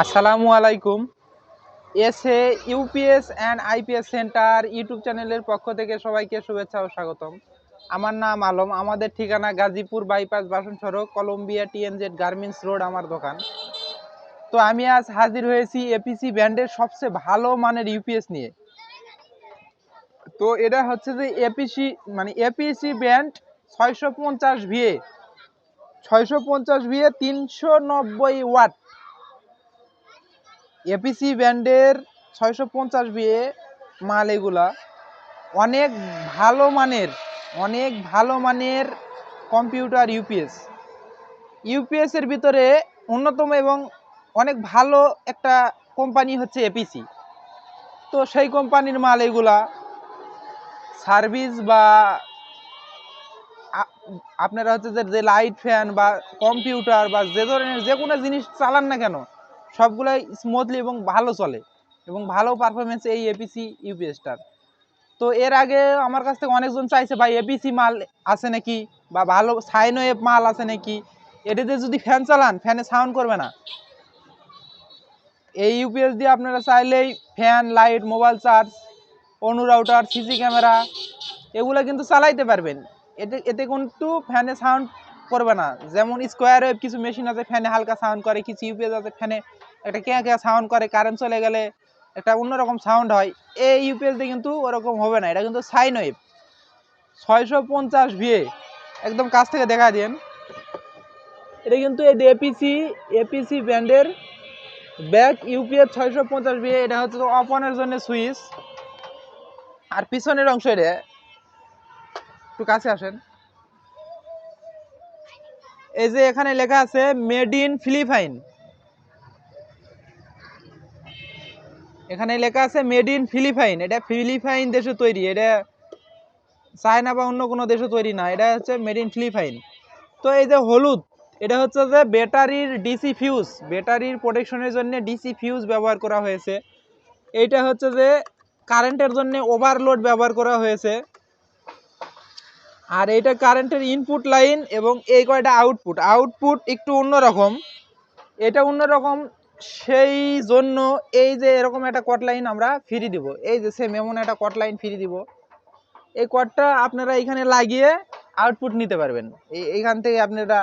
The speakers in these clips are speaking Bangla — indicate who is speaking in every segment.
Speaker 1: আসসালামু আলাইকুম। এসে UPS and IPS center YouTube চ্যানেলের পক্ষ থেকে সবাইকে শুভেচ্ছা ও স্বাগতম। আমার নাম আলম, আমাদের ঠিকানা গাজীপুর বাইপাস বাসন সড়ক কলম্বিয়া টিএনজেড গার্মেন্টস রোড, আমার দোকান। তো আমি আজ হাজির হয়েছি এপিসি ব্র্যান্ডের সবচেয়ে ভালো মানের ইউপিএস নিয়ে। তো এটা হচ্ছে যে এপিসি মানে এপিসি ব্র্যান্ড ছয়শো পঞ্চাশ ভিএ। ছয়শো পঞ্চাশ ভিএ তিনশো নব্বই ওয়াট। এপিসি ব্র্যান্ডের ছয়শো পঞ্চাশ বিয়ে মাল এগুলা। অনেক ভালো মানের, অনেক ভালো মানের কম্পিউটার ইউপিএস ইউপিএস এর ভিতরে অন্যতম এবং অনেক ভালো একটা কোম্পানি হচ্ছে এপিসি তো সেই কোম্পানির মাল এগুলা সার্ভিস বা আপনারা হচ্ছে যে লাইট ফ্যান বা কম্পিউটার বা যে ধরনের, যে কোনো জিনিস চালান না কেন সবগুলাই স্মুথলি এবং ভালো চলে এবং ভালো পারফরমেন্স এই এপিসি ইউপিএসটার তো এর আগে আমার কাছ থেকে অনেকজন চাইছে, ভাই এপিসি মাল আছে নাকি? বা ভালো সাইন ওয়েভ মাল আছে নাকি? এটাতে যদি ফ্যান চালান ফ্যানে সাউন্ড করবে না। এই ইউপিএস দিয়ে আপনারা চাইলেই ফ্যান লাইট মোবাইল চার্জ অনু রাউটার সিসি ক্যামেরা এগুলো কিন্তু চালাইতে পারবেন। এতে এতে কিন্তু ফ্যানে সাউন্ড করবে না। যেমন স্কোয়ার ওয়েভ কিছু মেশিন আছে ফ্যানে হালকা সাউন্ড করে, কিছু ইউপিএস আছে ফ্যানে একটা কেয়া কেয়া সাউন্ড করে কারেন্ট চলে গেলে একটা অন্যরকম সাউন্ড হয়। এই ইউপিএস দিয়ে কিন্তু ওরকম হবে না, এটা কিন্তু সাইন ওয়েভ ছয়শো পঞ্চাশ ভিএ একদম কাছ থেকে দেখা দিন এটা কিন্তু এই এপিসি এপিসি ব্র্যান্ডের ব্যাক ইউপিএস ছয়শো পঞ্চাশ ভিএ এটা হচ্ছে অফ অনের জন্য সুইচ আর পিছনের অংশ এটা, একটু কাছে আসেন। এই যে এখানে লেখা আছে মেড ইন ফিলিপাইন এখানে লেখা আছে মেড ইন ফিলিপাইন এটা ফিলিপাইন দেশে তৈরি, এটা চায়না বা অন্য কোনো দেশে তৈরি না, এটা হচ্ছে মেড ইন ফিলিপাইন তো এই যে হলুদ, এটা হচ্ছে যে ব্যাটারির ডিসি ফিউজ, ব্যাটারির প্রোটেকশনের জন্য ডিসি ফিউজ ব্যবহার করা হয়েছে। এইটা হচ্ছে যে কারেন্টের জন্য ওভারলোড ব্যবহার করা হয়েছে। আর এটা কারেন্টের ইনপুট লাইন এবং এই কয়টা আউটপুট আউটপুট একটু অন্যরকম। এটা অন্যরকম, সেই জন্য এই যে এরকম একটা কট লাইন আমরা ফ্রি দিব। এই যে সেম এমন একটা কট লাইন ফ্রি দিব। এই কটটা আপনারা এখানে লাগিয়ে আউটপুট নিতে পারবেন। এই, এইখান থেকে আপনারা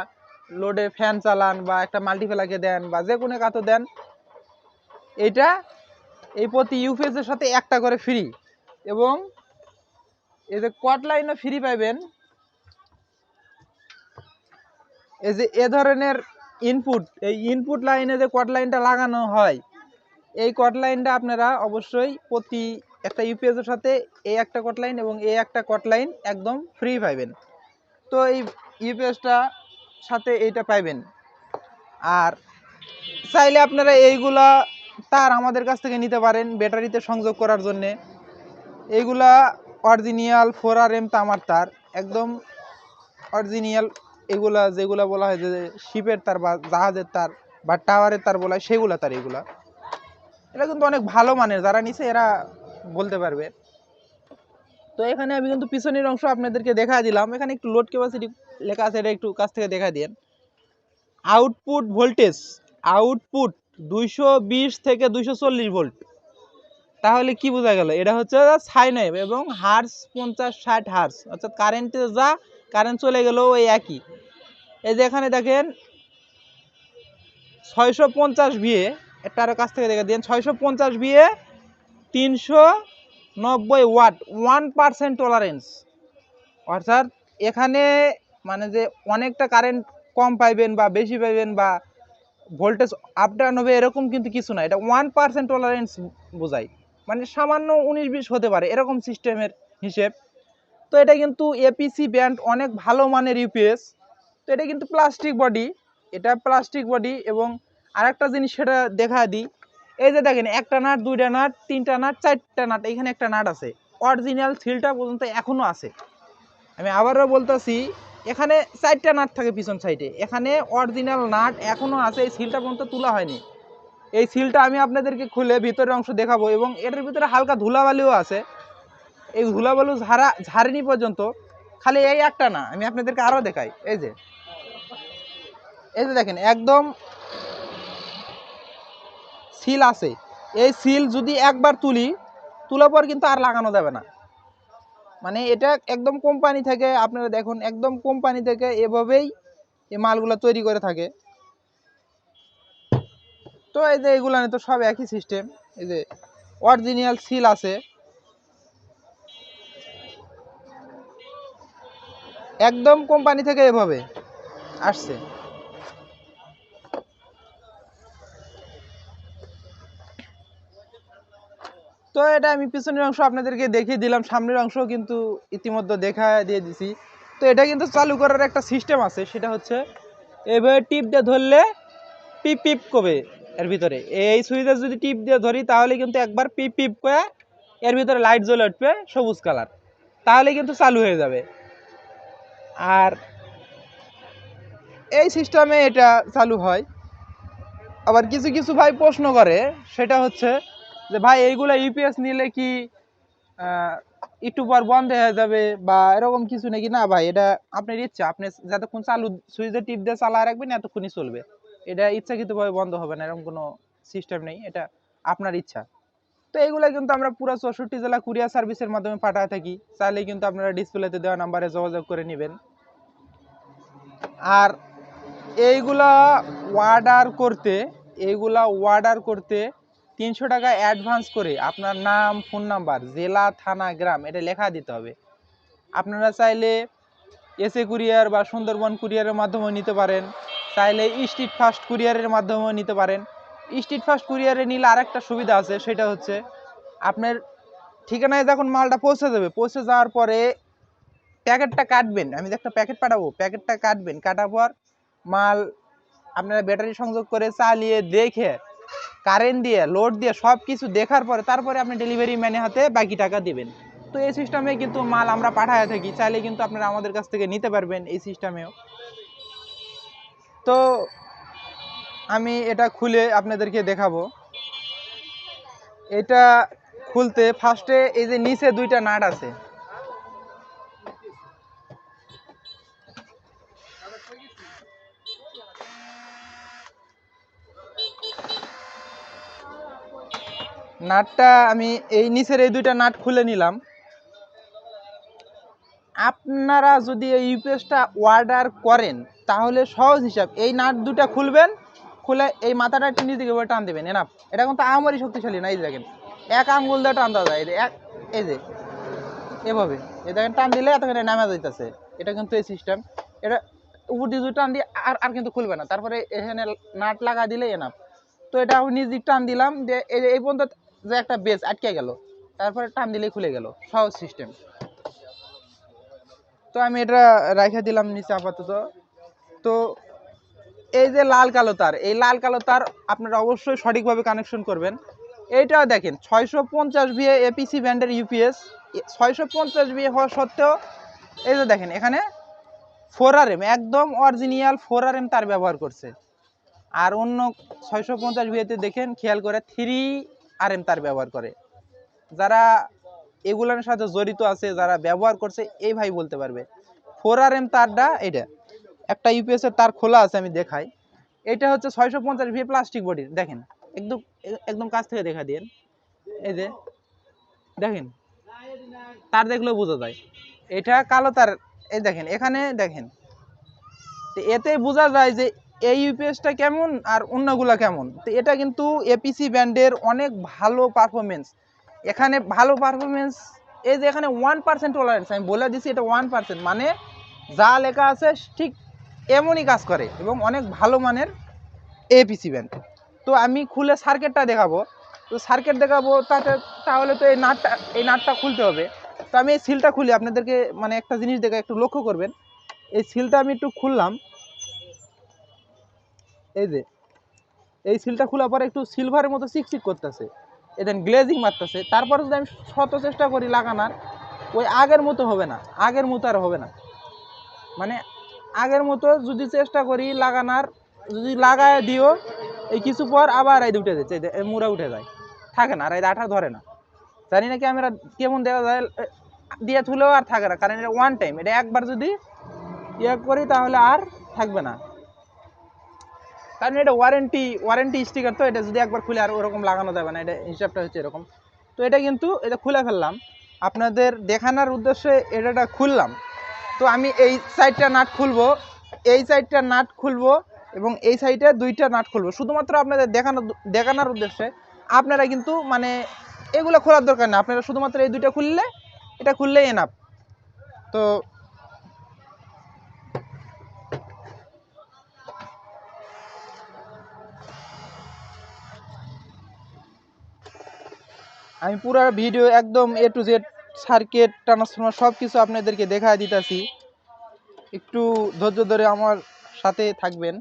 Speaker 1: লোডে ফ্যান চালান বা একটা মাল্টিপ্লাকে দেন বা যে কোনো কাতো দেন, এইটা এই প্রতি ইউপিএস এর সাথে একটা করে ফ্রি এবং এই যে কট লাইনও ফ্রি পাইবেন এই যে এ ধরনের ইনপুট এই ইনপুট লাইনে যে কট লাইনটা লাগানো হয়, এই কট লাইনটা আপনারা অবশ্যই প্রতি একটা ইউপিএস এর সাথে এই একটা কট লাইন এবং এই একটা কট লাইন একদম ফ্রি পাইবেন। তো এই ইউপিএসটা সাথে এইটা পাইবেন। আর চাইলে আপনারা এইগুলা তার আমাদের কাছ থেকে নিতে পারেন ব্যাটারিতে সংযোগ করার জন্যে। এইগুলা অরিজিনাল ফোর আর এম তামার তার, একদম অরিজিনাল এগুলা যেগুলা বলা হয় যে শিপের তার বা জাহাজের তার বা টাওয়ারের তার বলা হয়, সেগুলা তার এগুলা। এটা কিন্তু অনেক ভালো মানের, যারা নিছে এরা বলতে পারবে। তো এখানে আমি কিন্তু পিছনের অংশ আপনাদেরকে দেখা দিলাম। এখানে একটু লোড ক্যাপাসিটি লেখা আছে, এটা একটু কাছ থেকে দেখা দিন আউটপুট ভোল্টেজ আউটপুট দুইশো বিশ থেকে দুইশো চল্লিশ ভোল্ট তাহলে কি বোঝা গেল? এটা হচ্ছে সাইন ওয়েভ এবং হার্স পঞ্চাশ ষাট হার্স অর্থাৎ কারেন্টে যা কারেন্ট চলে গেল ওই একই। এই যে এখানে দেখেন, ছয়শো পঞ্চাশ বিয়ে একটা আরও কাছ থেকে দেখে দিন ছয়শো পঞ্চাশ বিয়ে তিনশো নব্বই ওয়াট ওয়ান পার্সেন্ট টলারেন্স অর্থাৎ এখানে মানে যে অনেকটা কারেন্ট কম পাইবেন বা বেশি পাইবেন বা ভোল্টেজ আপ ডাউন হবে, এরকম কিন্তু কিছু না। এটা ওয়ান পার্সেন্ট টলারেন্স বোঝায়। মানে সামান্য উনিশ বিশ হতে পারে, এরকম সিস্টেমের হিসেব। তো এটা কিন্তু এপিসি ব্যান্ড অনেক ভালো মানের ইউপিএস তো এটা কিন্তু প্লাস্টিক বডি এটা প্লাস্টিক বডি এবং আরেকটা জিনিস সেটা দেখা দিই। এই যে দেখেন, একটা নাট, দুইটা নাট, তিনটা নাট, চারটা নাট এখানে একটা নাট আছে। অরিজিনাল সিলটা পর্যন্ত এখনও আছে। আমি আবারও বলতেছি, এখানে চারটা নাট থাকে পিছন সাইডে। এখানে অরিজিনাল নাট এখনও আছে, এই সিলটা পর্যন্ত তোলা হয়নি। এই সিলটা আমি আপনাদেরকে খুলে ভিতরের অংশ দেখাবো এবং এটার ভিতরে হালকা ধুলাবালিও আছে। এই ধুলাবালু ঝাড়া, ঝাড়েনি পর্যন্ত, খালি এই একটা না, আমি আপনাদেরকে আরও দেখাই, এই যে। এই যে দেখেন, একদম সিল আছে। এই সিল যদি একবার তুলি তোলার পর কিন্তু আর লাগানো যাবে না। মানে এটা একদম কোম্পানি থেকে, আপনারা দেখুন, একদম কোম্পানি থেকে এভাবেই এই মালগুলো তৈরি করে থাকে। তো এই যে এগুলো তো সব একই সিস্টেম এই যে অরিজিনাল সিল আছে। একদম কোম্পানি থেকে এভাবে আসছে। তো এটা আমি পিছনের অংশ আপনাদেরকে দেখিয়ে দিলাম, সামনের অংশ কিন্তু ইতিমধ্যে দেখা দিয়ে দিছি। তো এটা কিন্তু চালু করার একটা সিস্টেম আছে, সেটা হচ্ছে এভাবে টিপ দিয়ে ধরলে পিপ পিপ করবে এর ভিতরে। এই সুইচে যদি টিপ দিয়ে ধরি, তাহলে কিন্তু একবার পিপ পিপ করে এর ভিতরে লাইট জ্বলে উঠবে সবুজ কালার তাহলে কিন্তু চালু হয়ে যাবে। আর এই সিস্টেমে এটা চালু হয়। আবার কিছু কিছু ভাই প্রশ্ন করে, সেটা হচ্ছে যে, ভাই, এইগুলা ইউপিএস নিলে কি একটু পর বন্ধ হয়ে যাবে বা এরকম কিছু নাকি? না ভাই, এটা আপনার ইচ্ছা। আপনি যতক্ষণ চালু, সুইচে টিপ দিয়ে চালা রাখবেন, এতক্ষণই চলবে। এটা ইচ্ছাকৃতভাবে বন্ধ হবে না, এরকম কোনো সিস্টেম নেই। এটা আপনার ইচ্ছা। তো এইগুলা কিন্তু আমরা পুরো চৌষট্টি জেলা কুরিয়ার সার্ভিসের মাধ্যমে পাঠায় থাকি। চাইলে কিন্তু আপনারা ডিসপ্লেতে দেওয়া নাম্বারে যোগাযোগ করে নেবেন। আর এইগুলা অর্ডার করতে, এইগুলা অর্ডার করতে তিনশো টাকা অ্যাডভান্স করে আপনার নাম ফোন নাম্বার জেলা, থানা, গ্রাম, এটা লেখা দিতে হবে। আপনারা চাইলে এসএ কুরিয়ার বা সুন্দরবন কুরিয়ারের মাধ্যমেও নিতে পারেন, চাইলে স্ট্রিট ফাস্ট কুরিয়ারের মাধ্যমেও নিতে পারেন। স্ট্রিট ফাস্ট কুরিয়ারে নিলে আরেকটা সুবিধা আছে, সেটা হচ্ছে আপনার ঠিকানায় যখন মালটা পৌঁছে যাবে পৌঁছে যাওয়ার পরে প্যাকেটটা কাটবেন। আমি যে একটা প্যাকেট পাঠাবো। প্যাকেটটা কাটবেন। কাটার পর মাল আপনারা ব্যাটারি সংযোগ করে চালিয়ে দেখে কারেন্ট দিয়ে লোড দিয়ে সব কিছু দেখার পরে তারপরে আপনি ডেলিভারি ম্যানের হাতে বাকি টাকা দিবেন। তো এই সিস্টেমে কিন্তু মাল আমরা পাঠায় থাকি। চাইলে কিন্তু আপনারা আমাদের কাছ থেকে নিতে পারবেন এই সিস্টেমেও তো আমি এটা খুলে আপনাদেরকে দেখাবো। এটা খুলতে ফার্স্টে এই যে নিচে দুইটা নাট আছে। নাটটা আমি এই নিচের এই দুইটা নাট খুলে নিলাম। আপনারা যদি এই ইউপিএসটা অর্ডার করেন, তাহলে সহজ হিসাব, এই নাট দুটা খুলবেন, খুলে এই মাথাটা একটু নিচে টান দেবেন এনাফ এটা কিন্তু আমারই শক্তিশালী না, এই দেখেন, এক আঙ্গুল দিয়ে টান দেওয়া যায় এক, এই যে, এভাবে। এই দেখেন, টান দিলে এতখানে নামা যাইতেছে এটা কিন্তু এই সিস্টেম এটা উপর দিয়ে টান দিয়ে আর আর কিন্তু খুলবে না। তারপরে এখানে নাট লাগা দিলে এনাফ তো এটা আমি নিজ দিক টান দিলাম যে এই পর্যন্ত যে একটা বেজ আটকে গেল, তারপরে টান দিলেই খুলে গেল, সহজ সিস্টেম তো আমি এটা রাখা দিলাম নিচে আপাতত। তো এই যে লাল কালো তার, এই লাল কালো তার আপনারা অবশ্যই সঠিকভাবে কানেকশন করবেন। এইটাও দেখেন, ছয়শো পঞ্চাশ বিয়ে এপিসি ব্যান্ডের ইউপিএস ছয়শো পঞ্চাশ বিয়ে হওয়া সত্ত্বেও, এই যে দেখেন, এখানে ফোর আর এম একদম অরিজিনাল ফোর আর এম তার ব্যবহার করছে। আর অন্য ছয়শো পঞ্চাশ বিয়েতে দেখেন, খেয়াল করে থ্রি আর এম তার ব্যবহার করে। যারা এগুলোর সাথে জড়িত আছে, যারা ব্যবহার করছে, এই ভাই বলতে পারবে। ফোর আর এম তারটা এটা একটা ইউপিএস এর তার খোলা আছে, আমি দেখাই। এটা হচ্ছে ছয়শো পঞ্চাশ ভি প্লাস্টিক বডি দেখেন, একদম একদম কাছ থেকে দেখা দিয়ে এই যে, দেখেন, তার দেখলেও বোঝা যায়। এটা কালো তার, এই দেখেন, এখানে দেখেন। এতে বোঝা যায় যে এই ইউপিএসটা কেমন আর অন্যগুলা কেমন? তো এটা কিন্তু এপিসি ব্যান্ডের অনেক ভালো পারফরমেন্স এখানে ভালো পারফরমেন্স এই যে এখানে ওয়ান পার্সেন্ট টলারেন্স আমি বলে দিচ্ছি এটা ওয়ান পার্সেন্ট মানে যা লেখা আছে ঠিক এমনই কাজ করে এবং অনেক ভালো মানের এপিসি ব্যান্ড তো আমি খুলে সার্কেটটা দেখাবো। তো সার্কেট দেখাবো, তাতে তাহলে তো এই নাটটা এই নাটটা খুলতে হবে। তো আমি এই সিলটা খুলি, আপনাদেরকে মানে একটা জিনিস দেখে একটু লক্ষ্য করবেন। এই সিলটা আমি একটু খুললাম। এই যে, এই সিলটা খোলার পরে একটু সিলভারের মতো চিকচিক করতেছে। এদেন গ্লেজিং মারতেছে। তারপরে যদি আমি শত চেষ্টা করি লাগানোর, ওই আগের মতো হবে না, আগের মতো আর হবে না। মানে আগের মতো যদি চেষ্টা করি লাগানোর, যদি লাগায় দিও, এই কিছু পর আবার এই উঠে যাচ্ছে মুড়া উঠে যায়। থাকে না আর এই আঠা ধরে না। জানি না ক্যামেরা কেমন দেওয়া যায় দিয়ে তুলেও আর থাকে না, কারণ এটা ওয়ান টাইম এটা একবার যদি ইয়ে করি তাহলে আর থাকবে না। কারণ এটা ওয়ারেন্টি ওয়ারেন্টি স্টিকার তো এটা যদি একবার খুলে আর ওরকম লাগানো যাবে না, এটা হিসাবটা হচ্ছে এরকম। তো এটা কিন্তু এটা খুলে ফেললাম। আপনাদের দেখানোর উদ্দেশ্যে এটা খুললাম। তো আমি এই সাইডটা নাট খুলবো, এই সাইডটা নাট খুলবো এবং এই সাইডে দুইটা নাট খুলবো। শুধুমাত্র আপনাদের দেখানো, দেখানোর উদ্দেশ্যে আপনারা কিন্তু মানে এগুলো খোলার দরকার নেই। আপনারা শুধুমাত্র এই দুইটা খুললে, এটা খুললেই এনাফ তো আমি পুরো ভিডিও একদম A to Z circuit transformer সব কিছু আপনাদেরকে দেখা দিতেছি। একটু ধৈর্য ধরে আমার সাথে থাকবেন।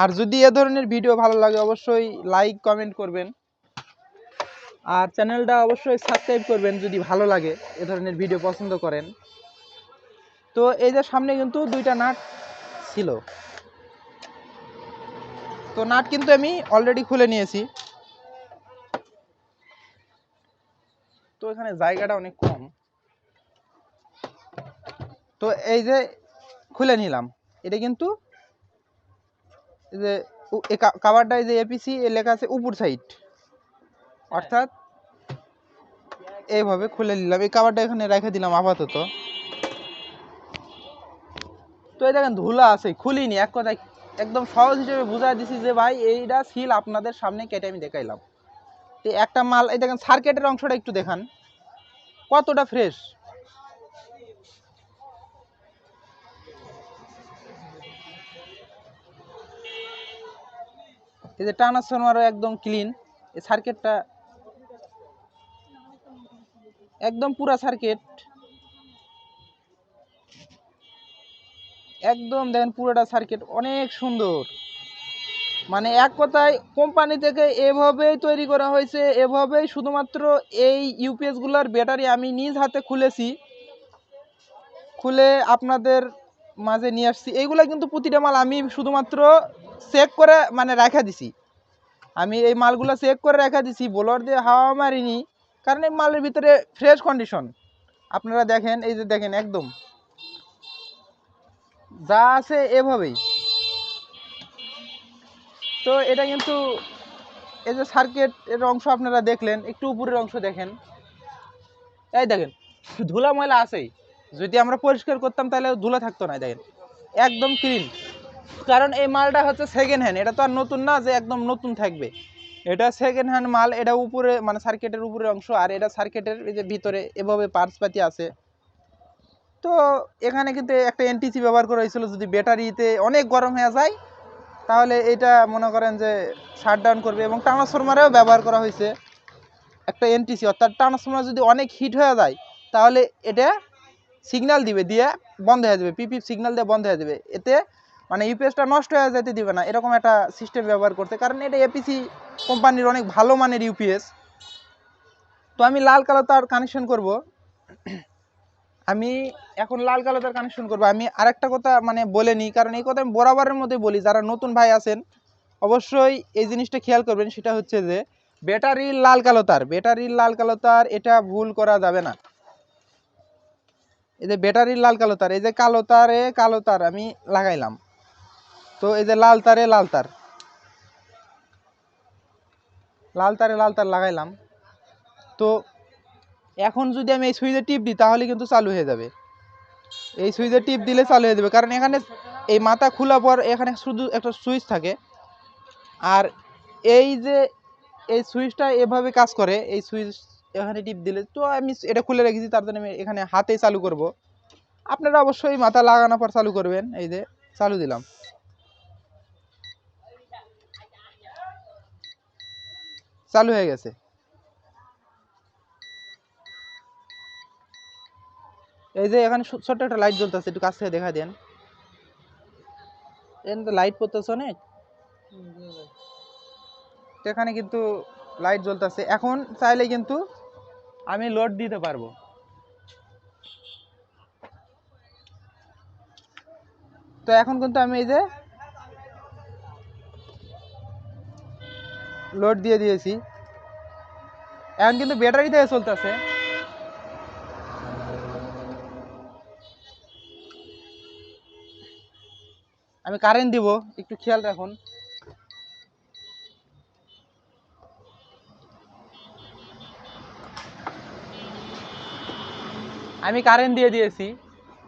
Speaker 1: আর যদি এ ধরনের ভিডিও ভালো লাগে, অবশ্যই লাইক কমেন্ট করবেন। আর চ্যানেলটা অবশ্যই সাবস্ক্রাইব করবেন যদি ভালো লাগে, এ ধরনের ভিডিও পছন্দ করেন। তো এই যে সামনে কিন্তু দুইটা নাট ছিল। তো নাট কিন্তু আমি অলরেডি খুলে নিয়েছি। তো এখানে জায়গাটা অনেক কম। তো এই যে খুলে নিলাম এটা কিন্তু যে উ- এই কাভারটা এই যে এপিসি লেখা আছে উপর সাইড অর্থাৎ এইভাবে খুলে নিলাম। এই কাভারটা এখানে রেখে দিলাম আপাতত। তো এই দেখেন ধুলা আছে খুলিনি। এক কথায় একদম সহজ হিসেবে বুঝাই দিছি যে ভাই এইটা সিল আপনাদের সামনে কেটে আমি দেখাইলাম। তো একটা মাল, এই দেখেন সার্কেটের অংশটা একটু দেখান। কতটা ফ্রেশ এই যে ট্রান্সফরমারও একদম ক্লিন এই সার্কিটটা একদম পুরা সার্কিট একদম দেখেন পুরোটা সার্কিট অনেক সুন্দর। মানে এক কথায় কোম্পানি থেকে এভাবেই তৈরি করা হয়েছে, এভাবেই শুধুমাত্র এই ইউপিএসগুলোর ব্যাটারি আমি নিজ হাতে খুলেছি। খুলে আপনাদের মাঝে নিয়ে আসছি। এইগুলো কিন্তু প্রতিটা মাল আমি শুধুমাত্র চেক করে মানে রাখা দিছি। আমি এই মালগুলো চেক করে রাখা দিছি বোলার দিয়ে হাওয়া মারিনি, কারণ এই মালের ভিতরে ফ্রেশ কন্ডিশন আপনারা দেখেন, এই যে দেখেন একদম। যা আছে এভাবেই। তো এটা কিন্তু এই যে সার্কিট এর অংশ আপনারা দেখলেন, একটু উপরের অংশ দেখেন। এই দেখেন, ধুলা ময়লা আছেই। যদি আমরা পরিষ্কার করতাম তাহলে ধুলা থাকতো না দেখেন। একদম ক্লিন কারণ এই মালটা হচ্ছে সেকেন্ড হ্যান্ড এটা তো আর নতুন না যে একদম নতুন থাকবে। এটা সেকেন্ড হ্যান্ড মাল, এটা উপরে মানে সার্কিটের উপরের অংশ, আর এটা সার্কিটের এই যে ভিতরে এভাবে পার্টস পাতি আছে। তো এখানে কিন্তু একটা এনটিসি ব্যবহার করা হয়েছিল, যদি ব্যাটারিতে অনেক গরম হয়ে যায় তাহলে এটা মনে করেন যে শাট ডাউন করবে এবং ট্রান্সফরমারেও ব্যবহার করা হয়েছে একটা এনটিসি অর্থাৎ ট্রান্সফরমার যদি অনেক হিট হয়ে যায়, তাহলে এটা সিগন্যাল দিবে, দিয়ে বন্ধ হয়ে যাবে পিপি সিগন্যাল দিয়ে বন্ধ হয়ে যাবে। এতে মানে ইউপিএসটা নষ্ট হয়ে যেতে দিবে না, এরকম একটা সিস্টেম ব্যবহার করতে। কারণ এটা এপিসি কোম্পানির অনেক ভালো মানের ইউপিএস তো আমি লাল কালো তার কানেকশন করব। আমি এখন লাল কালো তার কানেকশন করব। আমি আরেকটা কথা মানে বলে নিই, কারণ এই কথা আমি বরাবরের মধ্যে বলি, যারা নতুন ভাই আছেন, অবশ্যই এই জিনিসটা খেয়াল করবেন, সেটা হচ্ছে যে ব্যাটারির লাল কালো তার ব্যাটারির লাল কালো তার এটা ভুল করা যাবে না। এই যে ব্যাটারির লাল কালো তার এই যে কালো তারে কালো তার আমি লাগাইলাম। তো এই যে লাল তারে লাল তার। লাল তারে লাল তার লাগাইলাম। তো এখন যদি আমি এই সুইচে টিপ দিই, তাহলে কিন্তু চালু হয়ে যাবে। এই সুইচে টিপ দিলে চালু হয়ে যাবে। কারণ এখানে এই মাথা খোলা পর এখানে শুধু একটা সুইচ থাকে। আর এই যে এই সুইচটা এভাবে কাজ করে, এই সুইচ এখানে টিপ দিলে, তো আমি এটা খুলে রেখেছি, তার জন্য আমি এখানে হাতে চালু করব। আপনারা অবশ্যই মাথা লাগানোর পর চালু করবেন। এই যে চালু দিলাম। চালু হয়ে গেছে। এই যে এখানে ছোট্ট একটা লাইট জ্বলতেছে, একটু কাছ থেকে দেখা দেন। এখানে তো লাইট পড়তেছে অনেক। এখানে কিন্তু লাইট জ্বলতেছে। এখন চাইলে কিন্তু আমি লোড দিতে পারব। তো এখন কিন্তু আমি এই যে লোড দিয়ে দিয়েছি। এখন কিন্তু ব্যাটারি থেকে চলতেছে। আমি কারেন্ট দিব, একটু খেয়াল রাখুন। আমি কারেন্ট দিয়ে দিয়েছি।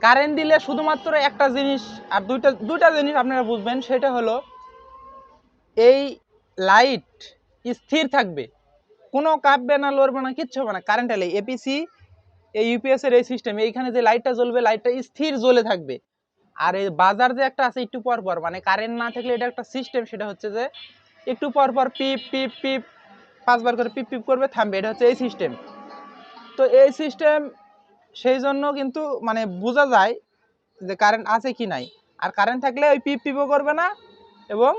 Speaker 1: কারেন্ট দিলে শুধুমাত্র একটা জিনিস, আর দুইটা দুইটা জিনিস আপনারা বুঝবেন, সেটা হলো এই লাইট স্থির থাকবে। কোনো কাঁপবে না, লড়বে না, কিচ্ছু হবে না। কারেন্ট এলে এপিসি এই ইউপিএসের এই সিস্টেম এইখানে যে লাইটটা জ্বলবে লাইটটা স্থির জ্বলে থাকবে। আর এই বাজার যে একটা আছে একটু পর পর মানে কারেন্ট না থাকলে এটা একটা সিস্টেম সেটা হচ্ছে যে একটু পর পর পিপ পিপ পিপ, পাঁচবার করে পিপ পিপ করবে, থামবে, এটা হচ্ছে এই সিস্টেম তো এই সিস্টেম সেই জন্য কিন্তু মানে বোঝা যায় যে কারেন্ট আছে কি নাই। আর কারেন্ট থাকলে ওই পিপ, পিপও করবে না এবং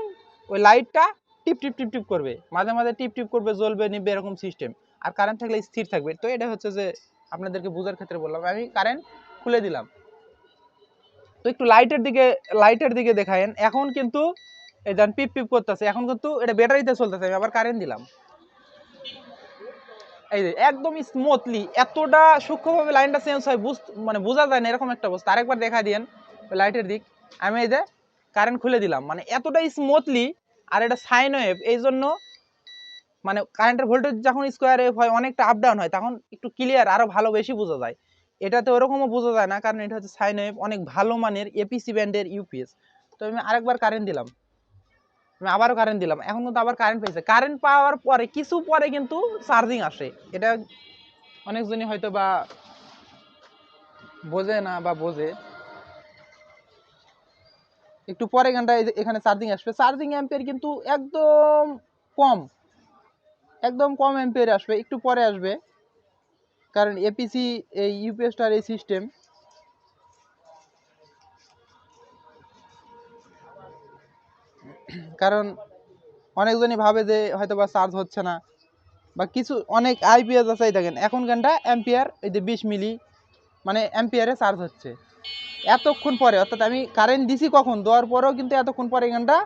Speaker 1: ওই লাইটটা টিপ টিপ টিপ টিপ করবে। মাঝে মাঝে টিপ টিপ করবে, জ্বলবে, নিবে, এরকম সিস্টেম আর কারেন্ট থাকলে স্থির থাকবে। তো এটা হচ্ছে যে আপনাদেরকে বোঝার ক্ষেত্রে বললাম। আমি কারেন্ট খুলে দিলাম। তো একটু লাইটের দিকে লাইটের দিকে দেখায়েন। এখন কিন্তু এই যান পিপ পিপ করতেছে। এখন কিন্তু এটা ব্যাটারিতে চলতেছে। আমি আবার কারেন্ট দিলাম। এই যে একদম স্মুথলি এতটা সূক্ষ্মভাবে লাইনটা চেঞ্জ হয়, বুঝ মানে বোঝা যায় না এরকম একটা অবস্থা। আরেকবার দেখা দিয়েন লাইটের দিক। আমি এই যে কারেন্ট খুলে দিলাম। মানে এতটা স্মুথলি আর এটা সাইন ওয়েভ এই জন্য মানে কারেন্টের ভোল্টেজ যখন স্কোয়ার ওয়েভ হয়, অনেকটা আপ ডাউন হয়, তখন একটু ক্লিয়ার আরও ভালো, বেশি বোঝা যায়। এটাতে ওরকমও বোঝা যায় না, কারণ এটা হচ্ছে সাইন ওয়েভ, অনেক ভালো মানের এপিসি ব্যান্ডের ইউপিএস তো আমি আরেকবার কারেন্ট দিলাম। আমি আবারও কারেন্ট দিলাম। এখন কিন্তু আবার কারেন্ট পেয়েছে। কারেন্ট পাওয়ার পরে, কিছু পরে কিন্তু চার্জিং আসে। এটা অনেকজনই হয়তো বা বোঝে না বা বোঝে। একটু পরে ঘণ্টা এখানে চার্জিং আসবে। চার্জিং অ্যাম্পিয়ার কিন্তু একদম কম। একদম কম অ্যাম্পিয়ার আসবে। একটু পরে আসবে। কারণ এপিসি এই ইউপিএসটার এই সিস্টেম কারণ অনেকজনই ভাবে যে হয়তো বা চার্জ হচ্ছে না। বা কিছু, অনেক আইপিএস আছে, এই দেখেন এখন গানটা অ্যাম্পিয়ার এই যে বিশ মিলি মানে অ্যাম্পিয়ারে চার্জ হচ্ছে। এতক্ষণ পরে, অর্থাৎ আমি কারেন্ট দিছি কখন? দেওয়ার পরেও কিন্তু এতক্ষণ পরে গানটা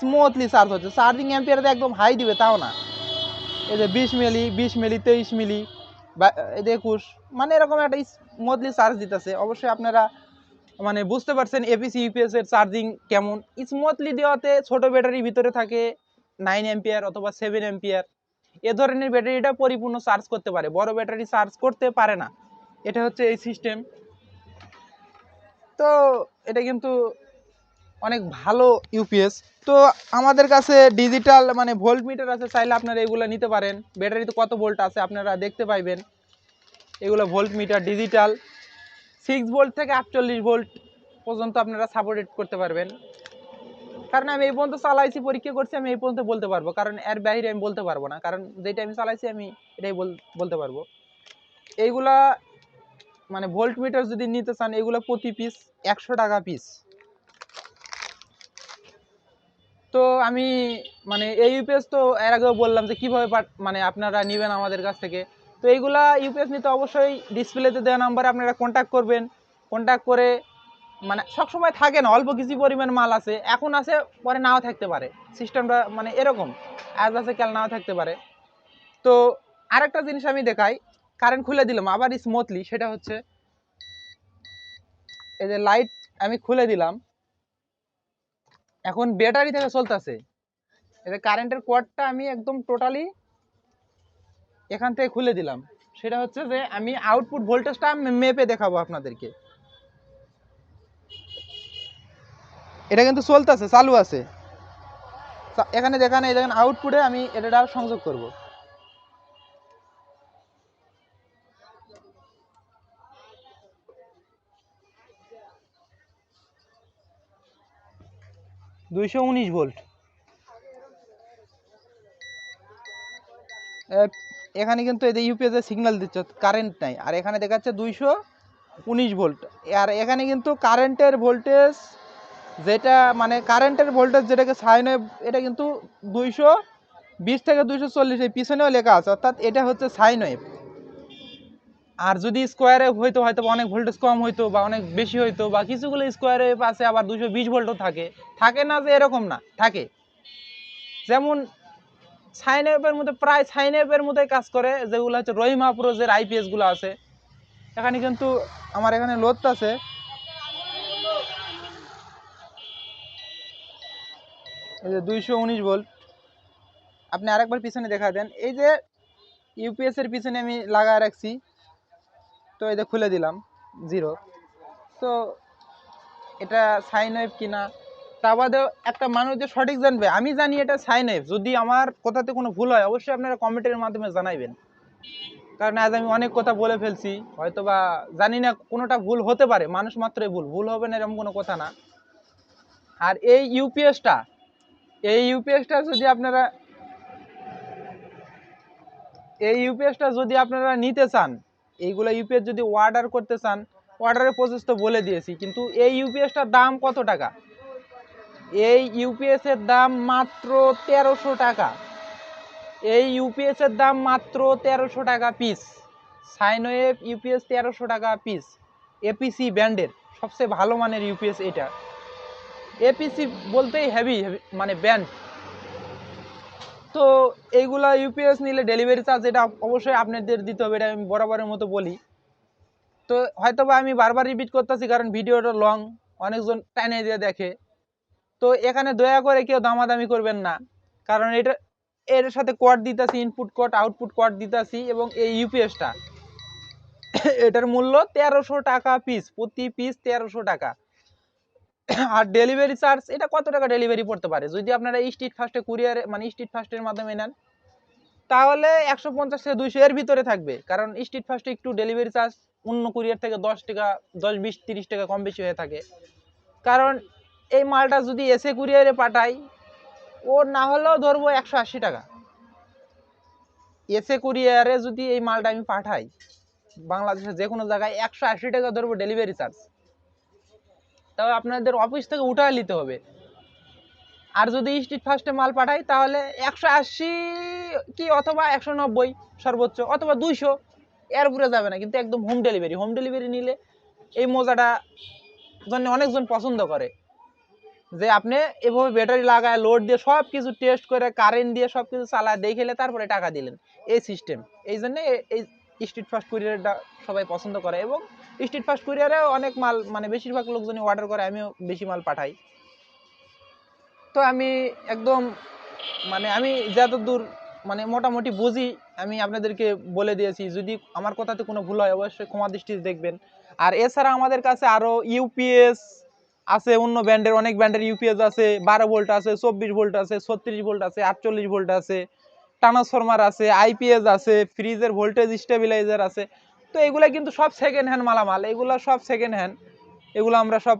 Speaker 1: স্মুথলি চার্জ হচ্ছে। চার্জিং অ্যাম্পিয়ারে একদম হাই দিবে, তাও না। এই যে বিশ মিলি বিশ মিলি তেইশ মিলি বা একুশ মানে এরকম একটা স্মুথলি চার্জ দিতেছে। অবশ্যই আপনারা মানে বুঝতে পারছেন এপিসি ইউপিএস এর চার্জিং কেমন। স্মুথলি দেওয়াতে ছোট ব্যাটারি ভিতরে থাকে নাইন এম্পিয়ার অথবা সেভেন এম্পিয়ার এ ধরনের ব্যাটারিটা পরিপূর্ণ চার্জ করতে পারে। বড় ব্যাটারি চার্জ করতে পারে না। এটা হচ্ছে এই সিস্টেম তো, এটা কিন্তু অনেক ভালো ইউপিএস তো আমাদের কাছে ডিজিটাল মানে ভোল্ট মিটার আছে, চাইলে আপনারা এগুলো নিতে পারেন। ব্যাটারিতে কত ভোল্ট আছে আপনারা দেখতে পাইবেন। এগুলো volt meter digital six volt থেকে আটচল্লিশ ভোল্ট পর্যন্ত আপনারা সাপোর্টেড করতে পারবেন। কারণ আমি এই পর্যন্ত চালাইছি, পরীক্ষা করছি, আমি এই পর্যন্ত বলতে পারব। কারণ এর বাইরে আমি বলতে পারব না। কারণ যেটা আমি চালাইছি, আমি এটাই বল- বলতে পারব। এইগুলা মানে ভোল্ট মিটার যদি নিতে চান, এগুলো প্রতি পিস একশো টাকা পিস তো আমি মানে এই ইউপিএস তো এর আগেও বললাম যে কীভাবে মানে আপনারা নেবেন আমাদের কাছ থেকে। তো এইগুলা ইউপিএস নিতে অবশ্যই ডিসপ্লেতে দেওয়া নাম্বারে আপনারা কন্ট্যাক্ট করবেন। কন্ট্যাক্ট করে মানে সবসময় থাকে না, অল্প কিছু পরিমাণ মাল আছে। এখন আছে, পরে নাও থাকতে পারে। সিস্টেমটা মানে এরকম আজ আছে, কাল নাও থাকতে পারে। তো আরেকটা জিনিস আমি দেখাই কারেন্ট খুলে দিলাম, আবার স্মুথলি সেটা হচ্ছে, এই যে লাইট আমি খুলে দিলাম। এখন ব্যাটারি থেকে চলতেছে। এটা কারেন্টের কোয়ারটা আমি একদম টোটালি এখান থেকে খুলে দিলাম। সেটা হচ্ছে যে আমি আউটপুট ভোল্টেজটা মেপে দেখাবো আপনাদেরকে। এটা কিন্তু চলতেছে, চালু আছে। এখানে দেখানে, এই দেখেন আউটপুটে আমি এটা সংযোগ করব। দুইশো উনিশ ভোল্ট এখানে কিন্তু যে ইউপিএস সিগন্যাল দিচ্ছে কারেন্ট নাই। আর এখানে দেখাচ্ছে দুইশো উনিশ ভোল্ট আর এখানে কিন্তু কারেন্টের ভোল্টেজ যেটা মানে কারেন্টের ভোল্টেজ যেটাকে সাইন এটা কিন্তু দুইশো বিশ থেকে দুইশো চল্লিশ এই পিছনেও লেখা আছে, অর্থাৎ এটা হচ্ছে সাইন ওয়েভ আর যদি স্কোয়ারে হয়তো বা অনেক ভোল্টেজ কম হইতো বা অনেক বেশি হইতো বা কিছুগুলো স্কোয়ারে পাশে আবার দুশো বিশ ভোল্টও থাকে থাকে না যে এরকম না, থাকে। যেমন সাইন ওয়েভের মধ্যে, প্রায় সাইন ওয়েভের মধ্যে কাজ করে, যেগুলো হচ্ছে রহিমা প্রোজের আইপিএসগুলো আছে। এখানে কিন্তু আমার এখানে লোড আছে। এই যে দুইশো উনিশ ভোল্ট আপনি আরেকবার পিছনে দেখা দেন। এই যে ইউপিএস এর পিছনে আমি লাগায় রাখছি। তো যে খুলে দিলাম জিরো তো এটা সাইন ওয়েভ কিনা, তা বাদেও একটা মানুষ যে সঠিক জানবে, আমি জানি এটা সাইন ওয়েভ যদি আমার কথাতে কোনো ভুল হয়, অবশ্যই আপনারা কমেন্টের মাধ্যমে জানাইবেন। কারণ আজ আমি অনেক কথা বলে ফেলছি হয়তো বা জানি না কোনোটা ভুল হতে পারে, মানুষ মাত্রই ভুল ভুল হবে না এরকম কোনো কথা না। আর এই ইউপিএসটা এই ইউপিএসটা যদি আপনারা, এই ইউপিএসটা যদি আপনারা নিতে চান এইগুলো ইউপিএস যদি অর্ডার করতে চান অর্ডারের প্রসেস তো বলে দিয়েছি, কিন্তু এই ইউপিএসটার দাম কত টাকা? এই ইউপিএস এর দাম মাত্র তেরোশো টাকা। এই ইউপিএস এর দাম মাত্র তেরোশো টাকা পিস সাইনওয়েভ ইউপিএস তেরোশো টাকা পিস এপিসি ব্র্যান্ডের সবচেয়ে ভালো মানের ইউপিএস এটা। এপিসি বলতেই হেভি মানে ব্যান্ড তো এইগুলা ইউপিএস নিলে ডেলিভারি চার্জ এটা অবশ্যই আপনাদের দিতে হবে, এটা আমি বরাবরের মতো বলি। তো হয়তো বা আমি বারবার রিপিট করতেছি কারণ ভিডিওটা লং অনেকজন টাইনে দিয়ে দেখে। তো এখানে দয়া করে কেউ দামাদামি করবেন না, কারণ এটা, এর সাথে কোড দিতেছি ইনপুট কোড আউটপুট কোড দিতেছি এবং এই ইউপিএসটা এটার মূল্য তেরোশো টাকা পিস প্রতি পিস তেরোশো টাকা। আর ডেলিভারি চার্জ এটা কত টাকা ডেলিভারি পড়তে পারে? যদি আপনারা স্ট্রিট ফাস্টে কুরিয়ারে মানে স্ট্রিট ফাস্টের মাধ্যমে নেন, তাহলে একশো পঞ্চাশ থেকে দুইশো এর ভিতরে থাকবে। কারণ স্ট্রিট ফাস্টে একটু ডেলিভারি চার্জ অন্য কুরিয়ার থেকে দশ টাকা, দশ, বিশ, তিরিশ টাকা কম বেশি হয়ে থাকে। কারণ এই মালটা যদি এসে কুরিয়ারে পাঠাই, ও না হলেও ধরবো একশো আশি টাকা। এসে কুরিয়ারে যদি এই মালটা আমি পাঠাই, বাংলাদেশের যে কোনো জায়গায় একশো আশি টাকা ধরবো ডেলিভারি চার্জ তবে আপনাদের অফিস থেকে উঠায় নিতে হবে। আর যদি স্ট্রিট ফাস্টে মাল পাঠাই, তাহলে একশো আশি কি অথবা একশো নব্বই সর্বোচ্চ, অথবা দুইশো, এর উপরে যাবে না। কিন্তু একদম হোম ডেলিভারি হোম ডেলিভারি নিলে এই মজাটা জন্য অনেকজন পছন্দ করে। যে আপনি এভাবে ব্যাটারি লাগায় লোড দিয়ে সব কিছু টেস্ট করে কারেন্ট দিয়ে সব কিছু চালায় দেখেলে তারপরে টাকা দিলেন। এই সিস্টেম এই জন্য এই স্ট্রিট ফাস্ট কুরিয়ারটা সবাই পছন্দ করে এবং স্ট্রিট ফাস্ট কুরিয়ারে অনেক মাল মানে বেশিরভাগ লোকজনই অর্ডার করে, আমিও বেশি মাল পাঠাই। তো আমি একদম মানে আমি যত দূর মানে মোটামুটি বুঝি, আমি আপনাদেরকে বলে দিয়েছি, যদি আমার কথাতে কোনো ভুল হয়, অবশ্যই ক্ষমা দৃষ্টি দেখবেন। আর এছাড়া আমাদের কাছে আরও ইউপিএস আছে, অন্য ব্র্যান্ডের, অনেক ব্র্যান্ডের ইউপিএস আছে, বারো ভোল্ট আছে, চব্বিশ ভোল্ট আছে, ছত্রিশ ভোল্ট আছে, আটচল্লিশ ভোল্ট আছে ট্রান্সফরমার আছে আইপিএস আছে, ফ্রিজের ভোল্টেজ স্টেবিলাইজার আছে। তো এগুলো কিন্তু সব সেকেন্ড হ্যান্ড মালামাল, এগুলো সব সেকেন্ড হ্যান্ড এগুলো আমরা সব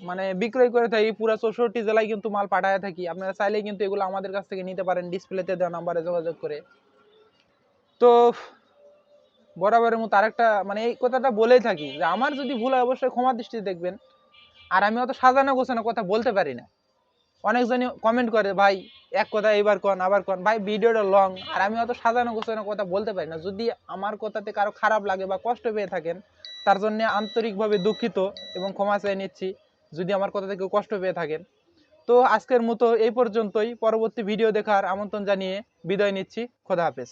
Speaker 1: মানে বিক্রয় করে থাকি, পুরো চৌষট্টি জেলায় কিন্তু মাল পাঠায় থাকি। আপনারা চাইলেই কিন্তু এগুলো আমাদের কাছ থেকে নিতে পারেন ডিসপ্লেতে দেওয়া নাম্বারে যোগাযোগ করে। তো বরাবরের মতো আরেকটা মানে এই কথাটা বলেই থাকি যে, আমার যদি ভুল হয় অবশ্যই ক্ষমা দৃষ্টি দেখবেন। আর আমি অত সাজানো গোছানো কথা বলতে পারি না। অনেকজনই কমেন্ট করে, ভাই, এক কথা এবার কন, আবার কন। ভাই ভিডিওটা লং আর আমি অত সাজানো গোছানো কথা বলতে পারি না। যদি আমার কথাতে কারও খারাপ লাগে বা কষ্ট পেয়ে থাকেন, তার জন্য আন্তরিকভাবে দুঃখিত এবং ক্ষমা চেয়ে নিচ্ছি, যদি আমার কথাতে কেউ কষ্ট পেয়ে থাকেন। তো আজকের মতো এই পর্যন্তই। পরবর্তী ভিডিও দেখার আমন্ত্রণ জানিয়ে বিদায় নিচ্ছি। খোদা হাফেজ।